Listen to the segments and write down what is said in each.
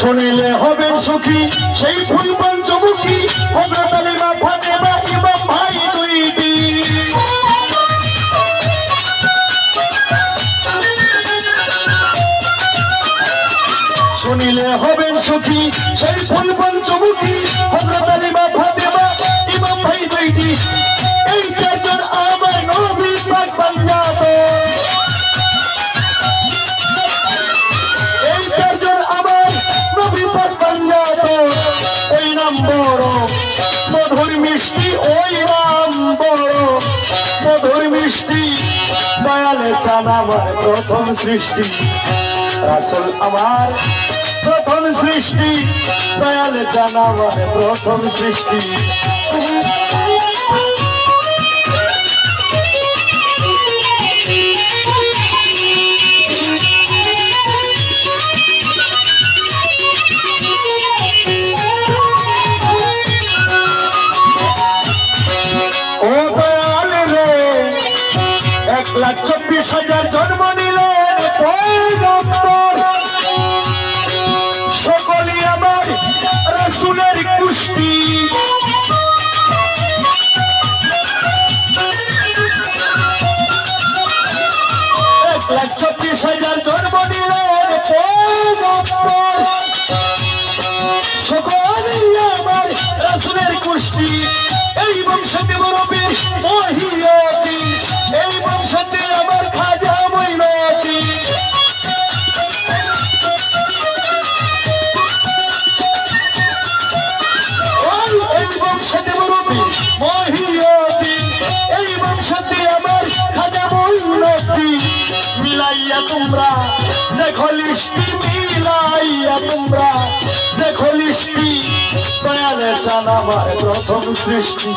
শুনিলে হবেন সুখী, সেই ফুল পঞ্চমুখী হজরত আলী মা ফাতেমা ইমাম ভাই দুইটি। শুনিলে হবেন সুখী, সেই ফুল পঞ্চমুখী হজরত আলী মা ফাতেমা ইমাম ভাই দুইটি। এই চারজন আমার মিষ্টি দয়ালে চান প্রথম সৃষ্টি। রাসুল আমার প্রথম সৃষ্টি দয়ালে চান প্রথম সৃষ্টি। হাজার জন্ম নিলেন। সকলই আমার রসুলের কুষ্টি এক লাখ চব্বিশ হাজার জন্ম নিলেন। সকলই আমার রসুলের কুষ্টি মিলাইয়া তোমরা, দেখো লিষ্টি মিলাইয়া তোমরা, দেখো লিষ্টি, দয়ালে চান আমার প্রথম সৃষ্টি।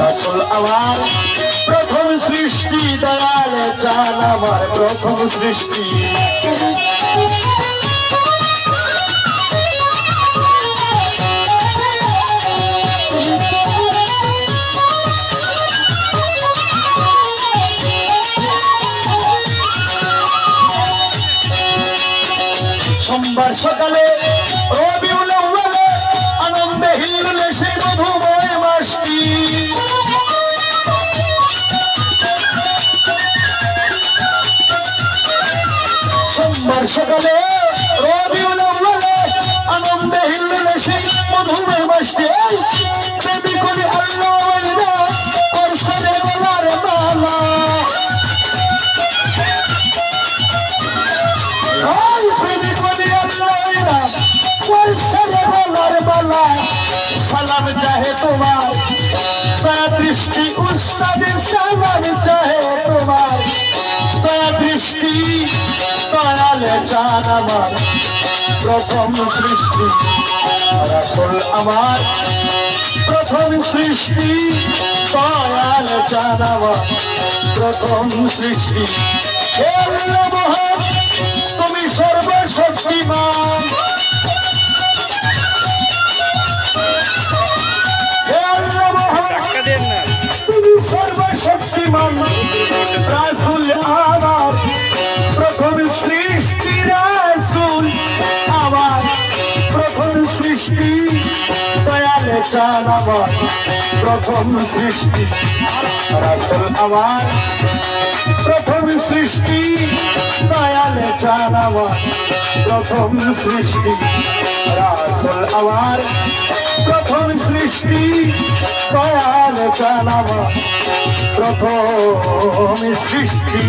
রাসুল আমার প্রথম সৃষ্টি, দয়ালে চান আমার প্রথম সৃষ্টি। সোমবার সকালে রবিউল আনন্দে হিল্লুলে সেই মধুময় মাসটি। সোমবার সকালে আউয়ালে আনন্দে হিল্লুলে সেই মধুময় মাসটি। সালাম চাহে তোমার দয়া দৃষ্টি প্রথম সৃষ্টি রাসুল আমার প্রথম সৃষ্টি দয়াল চান প্রথম সৃষ্টি তুমি সর্বশক্তিমান। সর্বশক্তিমান রাসুল আমার প্রথম সৃষ্টি, দয়ালে চান আমার প্রথম সৃষ্টি। রাসুল আমার প্রথম সৃষ্টি, দয়ালে চান আমার প্রথম সৃষ্টি। রাসুল আমার প্রথম সৃষ্টি, দয়ালে চান আমার প্রথম সৃষ্টি।